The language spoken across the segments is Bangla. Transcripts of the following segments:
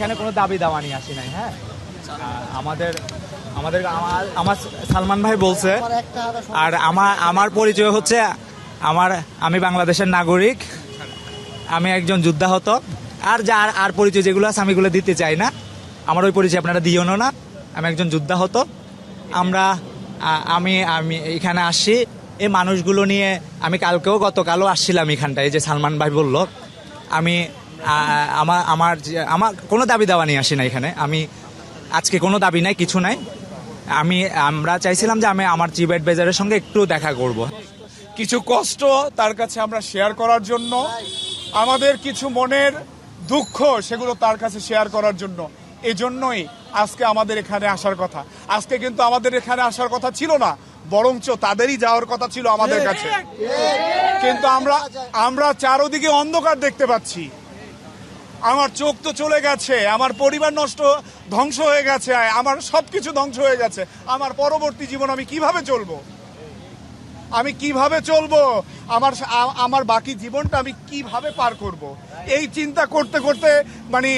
এখানে কোনো দাবি দাওয়া নিয়ে আসি নাই হ্যাঁ? আমাদের আমাদের আমার সালমান ভাই বলছে, আর আমার আমার পরিচয় হচ্ছে আমার, আমি বাংলাদেশের নাগরিক, আমি একজন যোদ্ধাহত, আর যা, আর- পরিচয় যেগুলো আছে আমি এগুলো দিতে চাই না। আমার ওই পরিচয় আপনারা দিও না আমি একজন যোদ্ধাহত। আমরা আমি আমি এখানে আসছি এই মানুষগুলো নিয়ে আমি কালকেও গতকালও আসছিলাম এখানটায় যে সালমান ভাই বলল। আমি আমার আমার আমার কোনো দাবি দাওয়া নিয়ে আসি না এখানে। আমি আজকে কোনো দাবি নাই, কিছু নাই। আমি, আমরা চাইছিলাম যে আমি আমার চিবেট বেজারের সঙ্গে একটু দেখা করব। কিছু কষ্ট তার কাছে আমরা শেয়ার করার জন্য, আমাদের কিছু মনের দুঃখ সেগুলো তার কাছে শেয়ার করার জন্য। এজন্যই আজকে আমাদের এখানে আসার কথা। আজকে কিন্তু আমাদের এখানে আসার কথা ছিল না, বরঞ্চ তাদেরই যাওয়ার কথা ছিল আমাদের কাছে। কিন্তু আমরা আমরা চারোদিকে অন্ধকার দেখতে পাচ্ছি। আমার চোখ তো চলে গেছে, আমার পরিবার নষ্ট, ধ্বংস হয়ে গেছে, আমার সব কিছু ধ্বংস হয়ে গেছে, আমার পরবর্তী জীবন আমি কীভাবে চলবো? আমি কীভাবে চলবো? আমার আমার বাকি জীবনটা আমি কীভাবে পার করব? এই চিন্তা করতে করতে মানে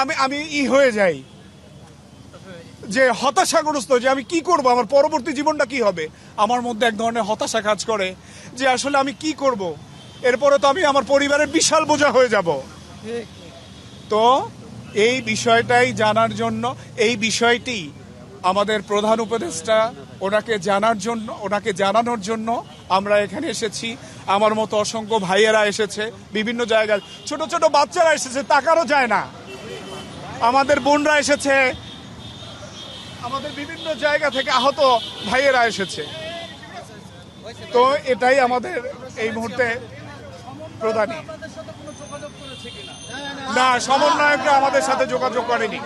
আমি আমি ই হয়ে যাই। যে হতাশাগ্রস্ত, যে আমি কি করব? আমার পরবর্তী জীবনটা কি হবে? আমার মধ্যে এক ধরনের হতাশা কাজ করে, যে আসলে আমি কি করব? এরপরে তো আমি আমার পরিবারের বিশাল বোঝা হয়ে যাব। তো এই বিষয়টাই জানার জন্য, এই বিষয়টি আমাদের প্রধান উপদেষ্টা ওনাকে জানার জন্য, ওনাকে জানানোর জন্য আমরা এখানে এসেছি। আমার মতো অসংখ্য ভাইয়েরা এসেছে বিভিন্ন জায়গায়। ছোট ছোট বাচ্চারা এসেছে তাকারও যায় না। আমাদের বোনরা এসেছে। আমাদের বিভিন্ন জায়গা থেকে আহত ভাইয়েরা এসেছে। তো এটাই আমাদের এই মুহূর্তে প্রধানী না সমন্বয়করা আমাদের সাথে যোগাযোগ করেনি।